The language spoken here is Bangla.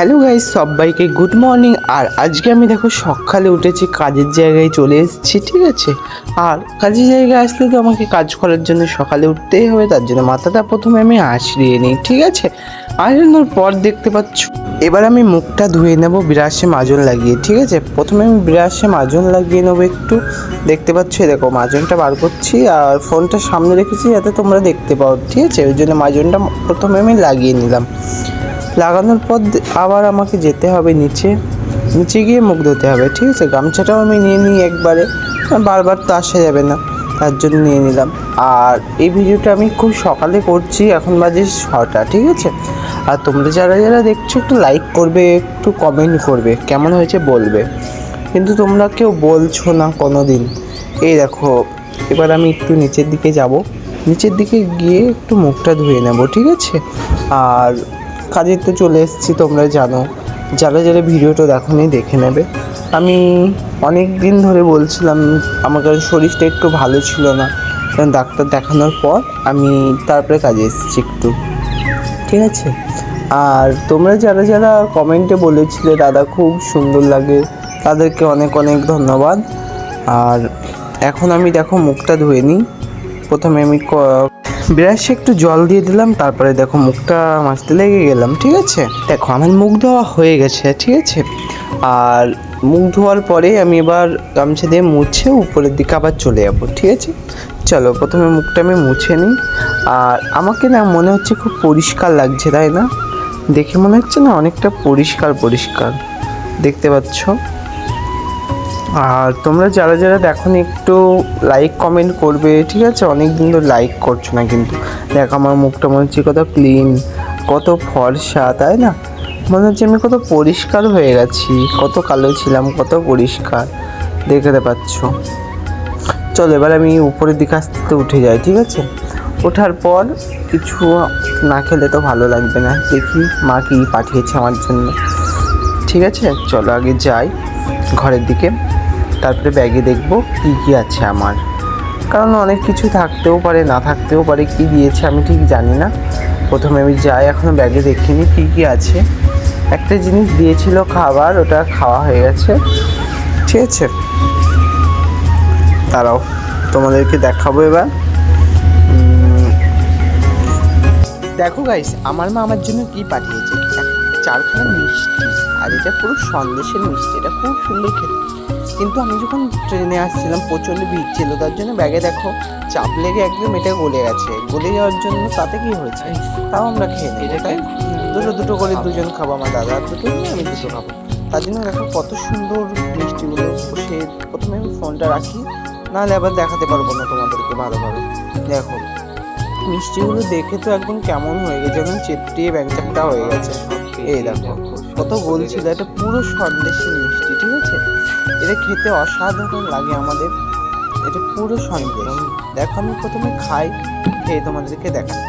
হ্যালো গাইস সবাইকে গুড মর্নিং আর আজকে আমি দেখো সকালে উঠেছি, কাজের জায়গায় চলে এসেছি, ঠিক আছে? আর কাজের জায়গায় আসলে তো আমাকে কাজ করার জন্য সকালে উঠতেই হবে, তার জন্য মাথাটা প্রথমে আমি আঁচড়িয়ে নিই, ঠিক আছে? আঁচড়ানোর পর দেখতে পাচ্ছ, এবার আমি মুখটা ধুয়ে নেব বিরাসে মাজন লাগিয়ে, ঠিক আছে? প্রথমে আমি বিরাসে মাজন লাগিয়ে নেব একটু। দেখতে পাচ্ছ দেখো মাজনটা বার করছি, আর ফোনটা সামনে রেখেছি যাতে তোমরা দেখতে পাও, ঠিক আছে? ওই জন্য মাজনটা প্রথমে আমি লাগিয়ে নিলাম। লাগানোর পর আবার আমাকে যেতে হবে নিচে। নিচে গিয়ে মুখ ধুতে হবে, ঠিক আছে? গামছাটাও আমি নিয়ে নিই একবারে। বারবার তো আসা যাবে না, তার জন্য নিয়ে নিলাম। আর এই ভিডিওটা আমি খুব সকালে করছি, এখন বাজে ছটা, ঠিক আছে? আর তোমরা যারা যারা দেখছ, একটু লাইক করবে, একটু কমেন্ট করবে, কেমন হয়েছে বলবে। কিন্তু তোমরা কেউ বলছো না কোনো দিন এই দেখো, এবার আমি একটু নিচের দিকে যাব। নিচের দিকে গিয়ে একটু মুখটা ধুয়ে নেব, ঠিক আছে? আর কাজে তো চলে এসেছি, তোমরা জানো। যারা যারা ভিডিওটা দেখোনি, দেখে নেবে। আমি অনেক দিন ধরে বলছিলাম, আমার শরীরটা একটু ভালো ছিল না। ডাক্তার দেখানোর পর আমি তারপরে কাজে এসেছি একটু। ঠিক আছে? আর তোমরা যারা যারা কমেন্টে বলেছিলে, দাদা খুব সুন্দর লাগে। তাদেরকে অনেক অনেক ধন্যবাদ। আর এখন আমি দেখো, মুখটা ধুয়ে নিই। প্রথমে আমি ব্রাশে একটু জল দিয়ে দিলাম, তারপরে দেখো মুখটা মাজতে লেগে গেলাম, ঠিক আছে? দেখো, আমার মুখ ধোয়া হয়ে গেছে, ঠিক আছে? আর মুখ ধোয়ার পরে আমি এবার গামছা দিয়ে মুছে উপরের দিকে আবার চলে যাব, ঠিক আছে? চলো, প্রথমে মুখটা আমি মুছে নিই। আর আমাকে না মনে হচ্ছে খুব পরিষ্কার লাগছে, তাই না? দেখে মনে হচ্ছে না অনেকটা পরিষ্কার পরিষ্কার দেখতে পাচ্ছ? আর তোমরা যারা যারা দেখো একটু লাইক কমেন্ট করবে, ঠিক আছে? অনেক দিন ধরে লাইক করছ না কিন্তু। দেখ, আমার মুখটা মনে হচ্ছে কত ক্লিন কত ফর্সা, তাই না? মনে হচ্ছে আমি কত পরিষ্কার হয়ে গেছি, কত কালো ছিলাম, কত পরিষ্কার। দেখতে পাচ্ছ। চলো, এবার আমি উপরের দিকে আস্তে উঠে যাই, ঠিক আছে? ওঠার পর কিছু না খেলে তো ভালো লাগবে না। দেখি মা কি পাঠিয়েছে আমার জন্য। ঠিক আছে? চলো, আগে যাই ঘরের দিকে। তারপরে ব্যাগে দেখব কি কি আছে আমার। কারণ অনেক কিছু থাকতেও পারে, না থাকতেও পারে, কি দিয়েছে আমি ঠিক জানি না। প্রথমে আমি যাই এখনও ব্যাগে দেখিনি কি কি আছে। একটা জিনিস দিয়েছিল খাবার, ওটা খাওয়া হয়ে গেছে। ঠিক আছে। দাঁড়াও, তোমাদেরকে দেখাবো এবার। দেখো গাইস আমার মা আমার জন্য কি পাঠিয়েছে? চারখানা মিষ্টি, আর এটা পুরো সন্দেশের মিষ্টি, এটা খুব সুন্দর খেতে। কিন্তু আমি যখন ট্রেনে আসছিলাম প্রচণ্ড ভিড় ছিল তার জন্য ব্যাগে দেখো চাপ লেগে একদম এটা গলে গেছে। গলে যাওয়ার জন্য তাতে কি হয়েছে? তাও আমরা খেয়ে নেব তাই দুটো দুটো করে দুজন খাব আমার দাদা দুটো আমি দুটো খাব। তার জন্য দেখো কত সুন্দর মিষ্টিগুলো সে প্রথমে আমি ফোনটা রাখি নাহলে আবার দেখাতে পারব না তোমাদেরকে ভালোভাবে। দেখো মিষ্টিগুলো দেখে তো একদম কেমন হয়ে গেছে একদম চেপটিয়ে ব্যাংচাপটা হয়ে গেছে। এই দেখো কত বলছিল ছিল এটা পুরো সন্দেশের মিষ্টি ঠিক আছে? এটা খেতে অসাধারণ লাগে আমাদের এটা পুরো সন্দেশ দেখো আমি প্রথমে খাই খেয়ে তোমাদেরকে দেখাই